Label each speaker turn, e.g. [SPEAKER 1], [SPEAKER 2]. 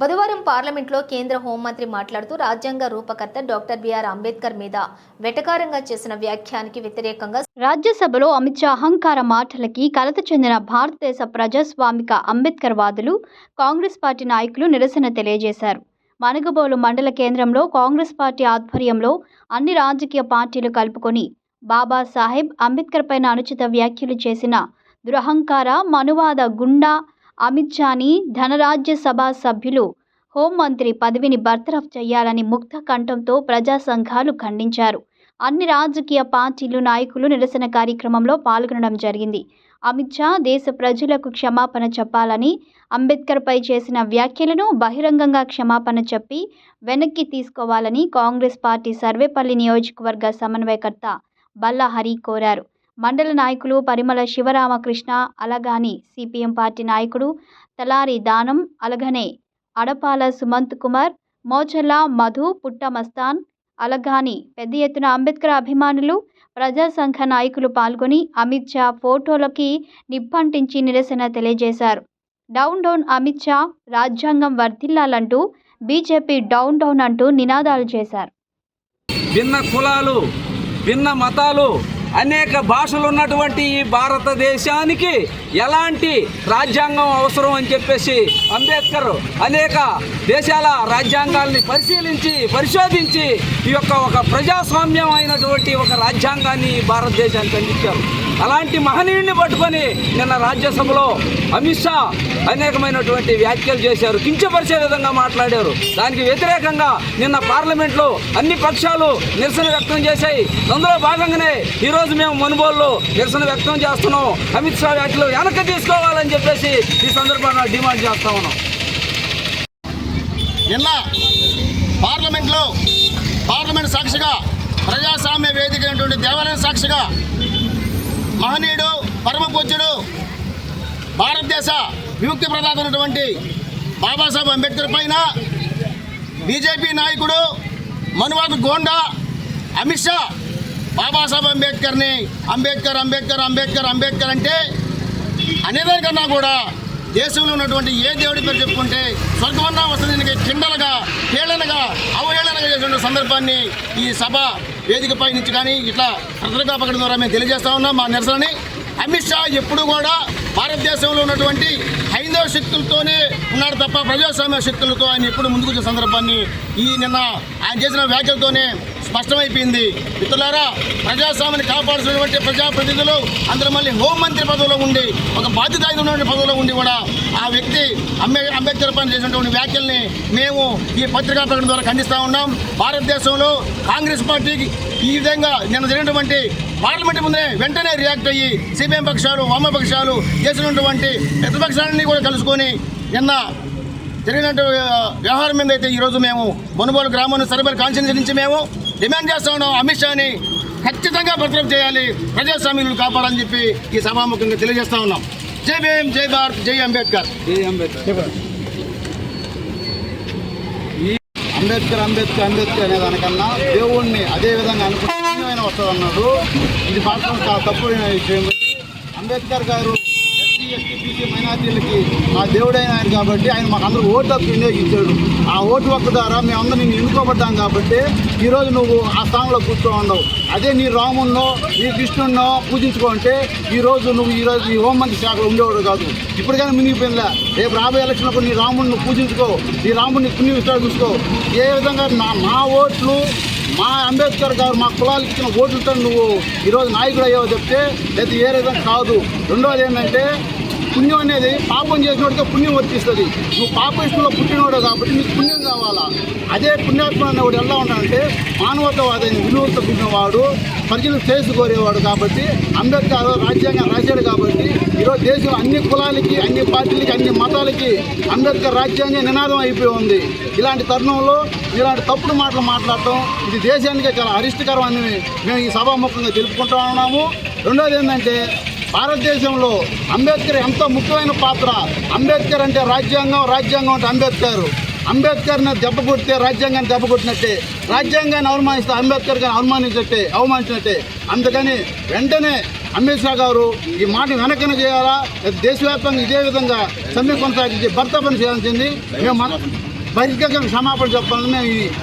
[SPEAKER 1] బుధవారం పార్లమెంట్లో కేంద్ర హోంమంత్రి మాట్లాడుతూ రాజ్యాంగ రూపకర్త డాక్టర్ బిఆర్ అంబేద్కర్ మీద వెటకారంగా చేసిన వ్యాఖ్యానికి వ్యతిరేకంగా రాజ్యసభలో అమిత్ షా అహంకార మాటలకి కలత చెందిన భారతదేశ ప్రజాస్వామిక అంబేద్కర్ వాదులు కాంగ్రెస్ పార్టీ నాయకులు నిరసన తెలియజేశారు. మనుగబోలు మండల కేంద్రంలో కాంగ్రెస్ పార్టీ ఆధ్వర్యంలో అన్ని రాజకీయ పార్టీలు కలుపుకొని బాబాసాహెబ్ అంబేద్కర్ పైన అనుచిత వ్యాఖ్యలు చేసిన దురహంకార మనువాద గుండా అమిత్ షాని ధనరాజ్యసభ సభ్యులు హోంమంత్రి పదవిని బర్తరఫ్ చేయాలని ముక్త కంఠంతో ప్రజా సంఘాలు ఖండించారు. అన్ని రాజకీయ పార్టీలు నాయకులు నిరసన కార్యక్రమంలో పాల్గొనడం జరిగింది. అమిత్ షా దేశ ప్రజలకు క్షమాపణ చెప్పాలని అంబేద్కర్పై చేసిన వ్యాఖ్యలను బహిరంగంగా క్షమాపణ చెప్పి వెనక్కి తీసుకోవాలని కాంగ్రెస్ పార్టీ సర్వేపల్లి నియోజకవర్గ సమన్వయకర్త బల్లహరి కోరారు. మండల నాయకులు పరిమళ శివరామకృష్ణ అలగాని సిపిఎం పార్టీ నాయకుడు తలారి దానం అలగనే అడపాల సుమంత్ కుమార్ మోచల్ల మధు పుట్టమస్తాన్ అలగాని పెద్ద ఎత్తున అంబేద్కర్ అభిమానులు ప్రజా సంఘ నాయకులు పాల్గొని అమిత్ షా ఫోటోలకి నిప్పంటించి నిరసన తెలియజేశారు. డౌన్ డౌన్ అమిత్ షా రాజ్యాంగం వర్ధిల్లాలంటూ బీజేపీ డౌన్ డౌన్ అంటూ నినాదాలు చేశారు.
[SPEAKER 2] భిన్న కులాలు భిన్న మతాలు అనేక భాషలు ఉన్నటువంటి ఈ భారతదేశానికి ఎలాంటి రాజ్యాంగం అవసరం అని చెప్పేసి అంబేద్కర్ అనేక దేశాల రాజ్యాంగాల్ని పరిశీలించి పరిశోధించి ఈ యొక్క ఒక ప్రజాస్వామ్యం అయినటువంటి ఒక రాజ్యాంగాన్ని భారతదేశానికి అందించారు. అలాంటి మహనీయుడిని పట్టుకొని నిన్న రాజ్యసభలో అమిత్ షా అనేకమైనటువంటి వ్యాఖ్యలు చేశారు కించపరిచే విధంగా మాట్లాడారు. దానికి వ్యతిరేకంగా నిన్న పార్లమెంట్లో అన్ని పక్షాలు నిరసన వ్యక్తం చేశాయి. అందులో భాగంగానే ఈరోజు మేము మనుబోల్లో నిరసన వ్యక్తం చేస్తున్నాం. అమిత్ షా వ్యాఖ్యలు వెనక్కి తీసుకోవాలని చెప్పేసి ఈ సందర్భంగా డిమాండ్ చేస్తా ఉన్నాం.
[SPEAKER 3] నిన్న పార్లమెంట్లో పార్లమెంట్ సాక్షిగా ప్రజాస్వామ్య వేదిక అయినటువంటి దేవాలయం సాక్షిగా మహనీయుడు పరమ పూజ్యుడు భారతదేశ విముక్తి ప్రదాత అయినటువంటి బాబాసాహెబ్ అంబేద్కర్ పైన బీజేపీ నాయకుడు మనువాకు గోండా అమిత్ షా బాబాసాహెబ్ అంబేద్కర్ని అంబేద్కర్ అంబేద్కర్ అంబేద్కర్ అంబేద్కర్ అంటే అనేదానికన్నా కూడా దేశంలో ఉన్నటువంటి ఏ దేవుడి పేరు చెప్పుకుంటే స్వర్గమన్నా వస్తుంది కిండలుగా హేళనగా అవహేళనగా చేసిన సందర్భాన్ని ఈ సభ వేదికపై నుంచి కానీ ఇట్లా పత్రికాపకడం ద్వారా మేము తెలియజేస్తా ఉన్నాం. మా నిరసనని అమిత్ షా ఎప్పుడు కూడా భారతదేశంలో ఉన్నటువంటి హైందవ శక్తులతోనే ఉన్నాడు తప్ప ప్రజాస్వామ్య శక్తులతో ఆయన ఎప్పుడు ముందుకు సందర్భాన్ని ఈ నిన్న ఆయన చేసిన వ్యాఖ్యలతోనే స్పష్టమైపోయింది. మిత్రులారా ప్రజాస్వామ్యాన్ని కాపాడుతున్నటువంటి ప్రజాప్రతినిధులు అందరూ మళ్ళీ హోంమంత్రి పదవిలో ఉండి ఒక బాధ్యత ఉన్నటువంటి పదవిలో ఉండి కూడా ఆ వ్యక్తి అంబే అంబేద్కర్ పని చేసినటువంటి వ్యాఖ్యల్ని మేము ఈ పత్రికా ప్రకటన ద్వారా ఖండిస్తూ ఉన్నాం. భారతదేశంలో కాంగ్రెస్ పార్టీకి ఈ విధంగా నిన్న జరిగినటువంటి పార్లమెంట్ ముందే వెంటనే రియాక్ట్ అయ్యి సిపిఎం పక్షాలు వామపక్షాలు చేసినటువంటి ప్రతిపక్షాలన్నీ కూడా కలుసుకొని నిన్న జరిగినట్టు వ్యవహారం మీద అయితే ఈరోజు మేము మునుగోలు గ్రామం సరిబల్ కాన్స్టిట్యూన్సీ నుంచి మేము డిమాండ్ చేస్తా ఉన్నాం అమిత్ షాని ఖచ్చితంగా భద్రం చేయాలి ప్రజాస్వామ్యులు కాపాడాలని చెప్పి ఈ సభాముఖంగా తెలియజేస్తా ఉన్నాం. జై భీమ్ జై భారత్ జై అంబేద్కర్.
[SPEAKER 2] జై అంబేద్కర్.
[SPEAKER 4] అంబేద్కర్ అంబేద్కర్ అంబేద్కర్ అనే దానికన్నా దేవుణ్ణి అదే విధంగా అనుకుంటున్న వస్తుంది అన్నాడు ఇది మాత్రం చాలా తప్పు విషయం. అంబేద్కర్ గారు ఎస్సీ ఎస్టీ బీసీ మైనార్టీలకి ఆ దేవుడైన ఆయన కాబట్టి ఆయన మాకు అందరూ ఓటు హక్కు వినియోగించాడు. ఆ ఓటు హక్కు ద్వారా మేమందరం నిన్ను ఎన్నుకోబడ్డాం కాబట్టి ఈరోజు నువ్వు ఆ స్థానంలో కూర్చో ఉండవు అదే నీ రామున్నో నీ కృష్ణున్నో పూజించుకుంటే ఈరోజు నువ్వు ఈరోజు ఈ హోంమంత్రి శాఖలో ఉండేవాడు కాదు. ఇప్పటికైనా కానీ రేపు రాబోయే ఎలక్షన్లో నీ రాముడిని పూజించుకో నీ రాముడిని పుణ్య విషయాలు చూసుకో. ఏ విధంగా నా మా ఓట్లు మా అంబేద్కర్ గారు మా కులాలు ఇచ్చిన ఓట్లతో నువ్వు ఈరోజు నాయకుడు అయ్యావు చెప్తే లేదా ఏ విధంగా కాదు. రెండోది ఏంటంటే పుణ్యం అనేది పాపం చేసినోడికే పుణ్యం వర్తిస్తుంది నువ్వు పాపిష్టులో పుట్టినోడు కాబట్టి నీకు పుణ్యం కావాలా? అదే పుణ్యాత్మ అనేవాడు ఎలా ఉన్నాడంటే మానవతావాదాన్ని విలువలతో పుట్టినవాడు ప్రజలు చేసి కోరేవాడు కాబట్టి అంబేద్కర్ రాజ్యాంగం రాశాడు కాబట్టి సో దేశం అన్ని కులాలకి అన్ని పార్టీలకి అన్ని మతాలకి అంబేద్కర్ రాజ్యాంగం నినాదం అయిపోయి ఉంది. ఇలాంటి తరుణంలో ఇలాంటి తప్పుడు మాటలు మాట్లాడటం ఇది దేశానికి చాలా అరిష్టకరం అని మేము ఈ సభాముఖంగా తెలుపుకుంటా ఉన్నాము. రెండోది ఏంటంటే భారతదేశంలో అంబేద్కర్ ఎంతో ముఖ్యమైన పాత్ర. అంబేద్కర్ అంటే రాజ్యాంగం రాజ్యాంగం అంటే అంబేద్కర్. అంబేద్కర్ని దెబ్బ కొడితే రాజ్యాంగాన్ని దెబ్బ కొట్టినట్టే రాజ్యాంగాన్ని అవమానిస్తే అంబేద్కర్ గారిని అవమానించట్టే అవమానించినట్టే. అందుకని వెంటనే అమిత్ షా గారు ఈ మాట వెనకన చేయాలా? దేశవ్యాప్తంగా ఇదే విధంగా సమ్మె కొనసాగించి భర్త పని చేయాల్సింది? మేము మన క్షమాపణ చెప్పాలని మేము ఈ